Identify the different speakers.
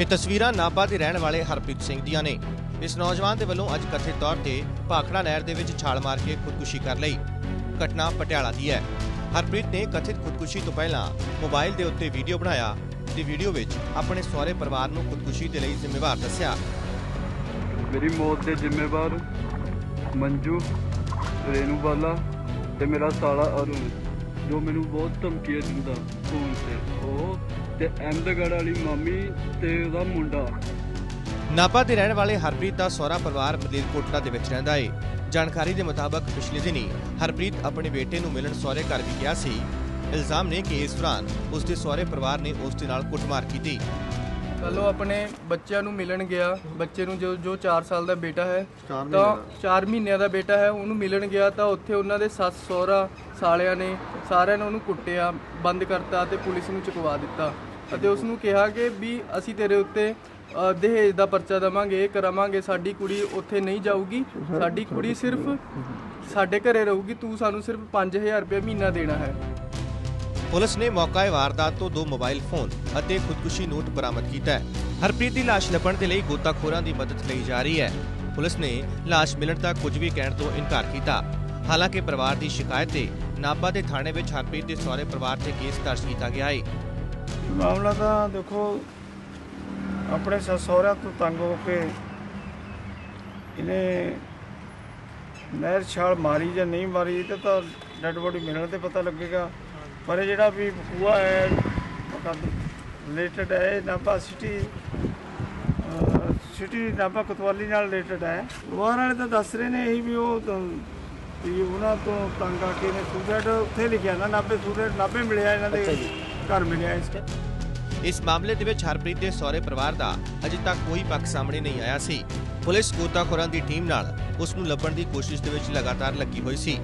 Speaker 1: ਇਹ ਤਸਵੀਰਾਂ ਨਾਭਾ ਦੇ ਰਹਿਣ ਵਾਲੇ ਹਰਪ੍ਰੀਤ ਸਿੰਘ ਦੀਆਂ ਨੇ। ਇਸ ਨੌਜਵਾਨ ਦੇ ਵੱਲੋਂ ਅੱਜ ਕਥਿਤ ਤੌਰ ਤੇ ਭਾਖੜਾ ਨਹਿਰ ਦੇ ਵਿੱਚ ਛਾਲ ਮਾਰ ਕੇ ਖੁਦਕੁਸ਼ੀ ਕਰ ਲਈ। ਘਟਨਾ ਪਟਿਆਲਾ ਦੀ ਹੈ। ਹਰਪ੍ਰੀਤ ਨੇ ਕਥਿਤ ਖੁਦਕੁਸ਼ੀ ਤੋਂ ਪਹਿਲਾਂ ਮੋਬਾਈਲ ਦੇ ਉੱਤੇ ਵੀਡੀਓ ਬਣਾਇਆ ਤੇ ਵੀਡੀਓ ਵਿੱਚ ਆਪਣੇ ਸਹੁਰੇ ਪਰਿਵਾਰ ਨੂੰ ਖੁਦਕੁਸ਼ੀ ਦੇ ਲਈ ਜ਼ਿੰਮੇਵਾਰ ਦੱਸਿਆ।
Speaker 2: ਮੇਰੀ ਮੌਤ ਦੇ ਜ਼ਿੰਮੇਵਾਰ ਮੰਜੂ ਰੇਨੂ ਬਾਲਾ ਤੇ ਮੇਰਾ ਸਾਲਾ ਅਰੁਣ। ਜੋ ਮੈਨੂੰ ਬਹੁਤ ਧਮਕੀਆਂ ਦਿੰਦਾ ਫੋਨ ਤੇ। ਉਹ ਤੇ ਅਹਿਮਦਗੜ੍ਹ ਵਾਲੀ ਮਾਮੀ ਤੇ ਉਹਦਾ ਮੁੰਡਾ।
Speaker 1: ਨਾਭਾ ਦੇ ਰਹਿਣ ਵਾਲੇ ਹਰਪ੍ਰੀਤ ਦਾ ਸਹੁਰਾ ਪਰਿਵਾਰ ਮਲੇਰਕੋਟਲਾ ਦੇ ਵਿੱਚ ਰਹਿੰਦਾ ਏ। ਜਾਣਕਾਰੀ ਦੇ ਮੁਤਾਬਕ ਪਿਛਲੇ ਦਿਨੀ ਹਰਪ੍ਰੀਤ ਆਪਣੇ ਬੇਟੇ ਨੂੰ ਮਿਲਣ ਸਹੁਰੇ ਘਰ ਵੀ ਗਿਆ ਸੀ। ਇਲਜ਼ਾਮ ਨੇ ਕਿ ਇਸ ਦੌਰਾਨ ਉਸ ਦੇ ਸਹੁਰੇ ਪਰਿਵਾਰ ਨੇ ਉਸ ਦੇ ਨਾਲ ਕੁੱਟਮਾਰ ਕੀਤੀ।
Speaker 3: ਕੱਲ ਉਹ ਆਪਣੇ ਬੱਚਿਆਂ ਨੂੰ ਮਿਲਣ ਗਿਆ। ਬੱਚੇ ਨੂੰ ਜੋ ਜੋ 4 ਸਾਲ ਦਾ ਬੇਟਾ ਹੈ ਤਾਂ 4 ਮਹੀਨਿਆਂ ਦਾ ਬੇਟਾ ਹੈ ਉਹਨੂੰ ਮਿਲਣ ਗਿਆ ਤਾਂ ਉੱਥੇ ਉਹਨਾਂ ਦੇ ਸੱਸ ਸਹੁਰਾ ਸਾਲਿਆਂ ਨੇ ਸਾਰਿਆਂ ਨੇ ਉਹਨੂੰ ਕੁੱਟਿਆ ਬੰਦ ਕਰਤਾ ਤੇ ਪੁਲਿਸ ਨੂੰ ਚੁਕਵਾ ਦਿੱਤਾ। ਅਤੇ ਉਸ ਨੂੰ ਕਿਹਾ ਕਿ ਵੀ ਅਸੀਂ ਤੇਰੇ ਉੱਤੇ ਦਹੇਜ ਦਾ ਪਰਚਾ ਦਵਾਂਗੇ ਇਹ ਕਰਾਵਾਂਗੇ ਸਾਡੀ ਕੁੜੀ ਉੱਥੇ ਨਹੀਂ ਜਾਊਗੀ। ਸਾਡੀ ਕੁੜੀ ਸਿਰਫ ਸਾਡੇ ਘਰੇ ਰਹੂਗੀ ਤੂੰ ਸਾਨੂੰ ਸਿਰਫ 5000 ਰੁਪਏ ਮਹੀਨਾ ਦੇਣਾ ਹੈ।
Speaker 1: ਪੁਲਿਸ ਨੇ ਮੌਕਾਏ ਵਾਰਦਾਤ ਤੋਂ ਦੋ ਮੋਬਾਈਲ ਫੋਨ ਅਤੇ ਖੁਦਕੁਸ਼ੀ ਨੋਟ ਬਰਾਮਦ ਕੀਤਾ ਹੈ। ਹਰਪ੍ਰੀਤ ਦੀ ਲਾਸ਼ ਲੱਭਣ ਦੇ ਲਈ ਗੋਤਾਖੋਰਾਂ ਦੀ ਮਦਦ ਲਈ ਜਾ ਰਹੀ ਹੈ। ਪੁਲਿਸ ਨੇ ਲਾਸ਼ ਮਿਲਣ ਤੱਕ ਕੁਝ ਵੀ ਕਹਿਣ ਤੋਂ ਇਨਕਾਰ ਕੀਤਾ। ਹਾਲਾਂਕਿ ਪਰਿਵਾਰ ਦੀ ਸ਼ਿਕਾਇਤ ਤੇ ਨਾਭਾ ਦੇ ਥਾਣੇ ਵਿੱਚ ਹਰਪ੍ਰੀਤ ਦੇ ਸਹੁਰੇ ਪਰਿਵਾਰ ਤੇ ਕੇਸ ਦਰਜ ਕੀਤਾ ਗਿਆ ਹੈ।
Speaker 4: ਮਾਮਲਾ ਤਾਂ ਦੇਖੋ, ਆਪਣੇ ਸੱਸ ਸਹੁਰਿਆਂ ਤੋਂ ਤੰਗ ਹੋ ਕੇ ਇਹਨੇ ਨਹਿਰ ਛਾਲ ਮਾਰੀ ਜਾਂ ਨਹੀਂ ਮਾਰੀ, ਇਹ ਤਾਂ ਡੈਡ ਬੋਡੀ ਮਿਲਣ ਤੇ ਪਤਾ ਲੱਗੇਗਾ। ਪਰ ਇਹ ਜਿਹੜਾ ਵੀ ਬਕੂਆ ਹੈ ਰਿਲੇਟਡ ਹੈ ਨਾਭਾ ਸਿਟੀ ਸਿਟੀ ਨਾਭਾ ਕੋਤਵਾਲੀ ਨਾਲ ਰਿਲੇਟਡ ਹੈ। ਪਰਿਵਾਰ ਵਾਲੇ ਤਾਂ ਦੱਸ ਰਹੇ ਨੇ ਇਹੀ ਵੀ ਉਹ ਵੀ ਉਹਨਾਂ ਤੋਂ ਤੰਗ ਆ ਕੇ ਨੇ ਸੁਸਾਈਡ ਉੱਥੇ ਲਿਖਿਆ ਨਾ ਨਾਭੇ ਸੁਸਾਈਡ ਨਾਭੇ ਮਿਲਿਆ ਇਹਨਾਂ ਦੇ ਘਰ ਮਿਲਿਆ ਇਸ
Speaker 1: ਇਸ ਮਾਮਲੇ ਦੇ ਵਿੱਚ ਹਰਪ੍ਰੀਤ ਦੇ ਸਹੁਰੇ ਪਰਿਵਾਰ ਦਾ ਅਜੇ ਤੱਕ ਕੋਈ ਪੱਖ ਸਾਹਮਣੇ ਨਹੀਂ ਆਇਆ ਸੀ। ਪੁਲਿਸ ਗੋਤਾਖੋਰਾਂ ਦੀ ਟੀਮ ਨਾਲ ਉਸ ਨੂੰ ਲੱਭਣ ਦੀ ਕੋਸ਼ਿਸ਼ ਦੇ ਵਿੱਚ ਲਗਾਤਾਰ ਲੱਗੀ ਹੋਈ ਸੀ।